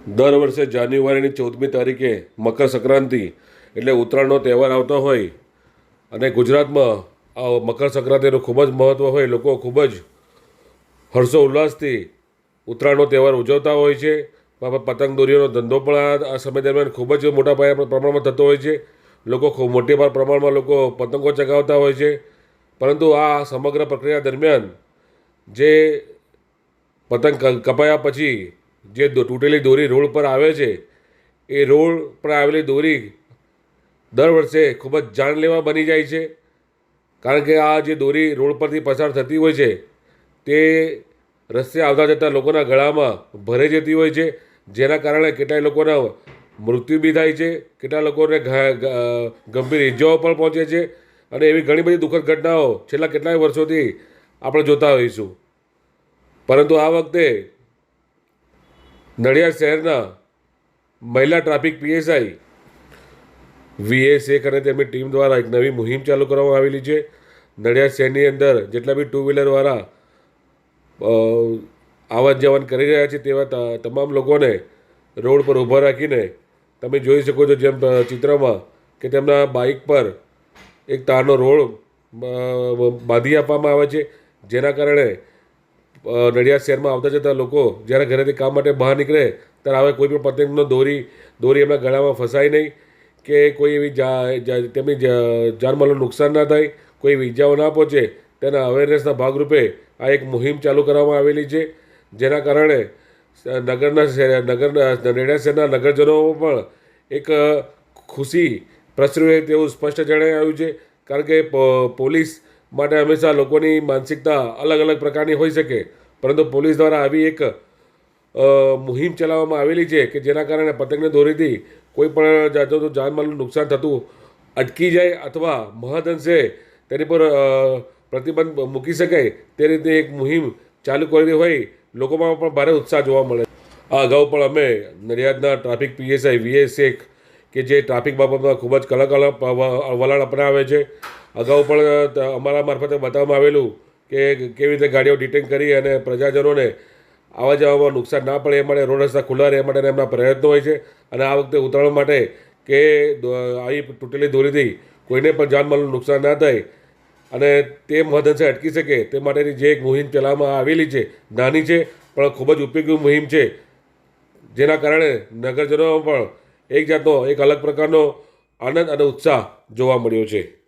દર વર્ષે જાન્યુઆરીની ચૌદમી તારીખે મકર સંક્રાંતિ એટલે ઉત્તરાયણનો તહેવાર આવતો હોય અને ગુજરાતમાં આ મકર સંક્રાંતિનું ખૂબ જ મહત્ત્વ હોય, લોકો ખૂબ જ હર્ષો ઉલ્લાસથી ઉત્તરાયણનો તહેવાર ઉજવતા હોય છે. પતંગ દોરીઓનો ધંધો પણ આ સમય દરમિયાન ખૂબ જ મોટા પાયા પ્રમાણમાં થતો હોય છે. લોકો ખૂબ મોટી પ્રમાણમાં લોકો પતંગો ચગાવતા હોય છે. પરંતુ આ સમગ્ર પ્રક્રિયા દરમિયાન જે પતંગ કપાયા પછી જે તૂટેલી દોરી રોડ પર આવે છે, એ રોડ પર આવેલી દોરી દર વર્ષે ખૂબ જ જાનલેવા બની જાય છે. કારણ કે આ જે દોરી રોડ પરથી પસાર થતી હોય છે, તે રસ્તે આવતા જતા લોકોના ગળામાં ભરાઈ જતી હોય છે. જેના કારણે કેટલાય લોકોના મૃત્યુ બી થાય છે કેટલા લોકોને ગંભીર ઇજાઓ પણ પહોંચે છે અને એવી ઘણી બધી દુઃખદ ઘટનાઓ છેલ્લા કેટલાય વર્ષોથી આપણે જોતા હોઈશું. પરંતુ આ વખતે નડિયાદ શહેરના મહિલા ટ્રાફિક પીએસઆઈ વીએસ એક અને તેમની ટીમ દ્વારા એક નવી મુહિમ ચાલુ કરવામાં આવેલી છે. નડિયાદ શહેરની અંદર જેટલા બી ટુ વ્હીલરવાળા આવન જાવન કરી રહ્યા છે તેવા તમામ લોકોને રોડ પર ઊભા રાખીને તમે જોઈ શકો છો જેમ ચિત્રમાં કે તેમના બાઇક પર એક તારનો રોડ બાંધી આપવામાં આવે છે. જેના કારણે નડિયાદ શહેરમાં આવતા જતા લોકો જ્યારે ઘરેથી કામ માટે બહાર નીકળે, ત્યારે હવે કોઈ પણ પતંગનો દોરી દોરી એમના ગળામાં ફસાય નહીં કે કોઈ એવી તેમની જાનમાલનું નુકસાન ના થાય, કોઈ એવી ઈજાઓ ના પહોંચે, તેના અવેરનેસના ભાગરૂપે આ એક મુહિમ ચાલુ કરવામાં આવેલી છે. જેના કારણે નગરના શહેર- નગરના નડિયાદ શહેરના નગરજનો પણ એક ખુશી પ્રસરી હોય તેવું સ્પષ્ટ જણાઈ આવ્યું છે. કારણ કે પોલીસ માટે હંમેશા લોકોની માનસિકતા અલગ અલગ પ્રકારની હોઈ શકે. પરંતુ પોલીસ દ્વારા આવી એક મુહિમ ચલાવવામાં આવેલી છે કે જેના કારણે પતંગને દોરીથી કોઈ પણ જાતનું જાનમાલનું નુકસાન થતું અટકી જાય અથવા મહદઅંશે તેની પર પ્રતિબંધ મૂકી શકાય તે રીતે એક મુહિમ ચાલુ કરેલી હોય, લોકોમાં પણ ભારે ઉત્સાહ જોવા મળે આ અગાઉ પણ અમે નડિયાદના ટ્રાફિક પીએસઆઈ વીએસ શેખ કે જે ટ્રાફિક બાબતમાં ખૂબ જ કલક અલગ વલણ અપનાવે છે. અગાઉ પણ અમારા મારફતે બતાવવામાં આવેલું કે કેવી રીતે ગાડીઓ ડિટેન કરી અને પ્રજાજનોને આવવા જવામાં નુકસાન ના પડે એ માટે રોડ રસ્તા ખુલ્લા રહે એ માટે એમના પ્રયત્નો હોય છે. અને આ વખતે ઉતરાણ માટે કે આવી તૂટેલી દોરીથી કોઈને પણ જાનમાલનું નુકસાન ના થાય. અને તે મહદંશે અટકી શકે તે માટેની જે એક મુહિમ ચલાવવામાં આવેલી છે, નાની છે, પણ ખૂબ જ ઉપયોગી મુહિમ છે. જેના કારણે નગરજનોમાં પણ એક જાતનો એક અલગ પ્રકારનો આનંદ અને ઉત્સાહ જોવા મળ્યો છે.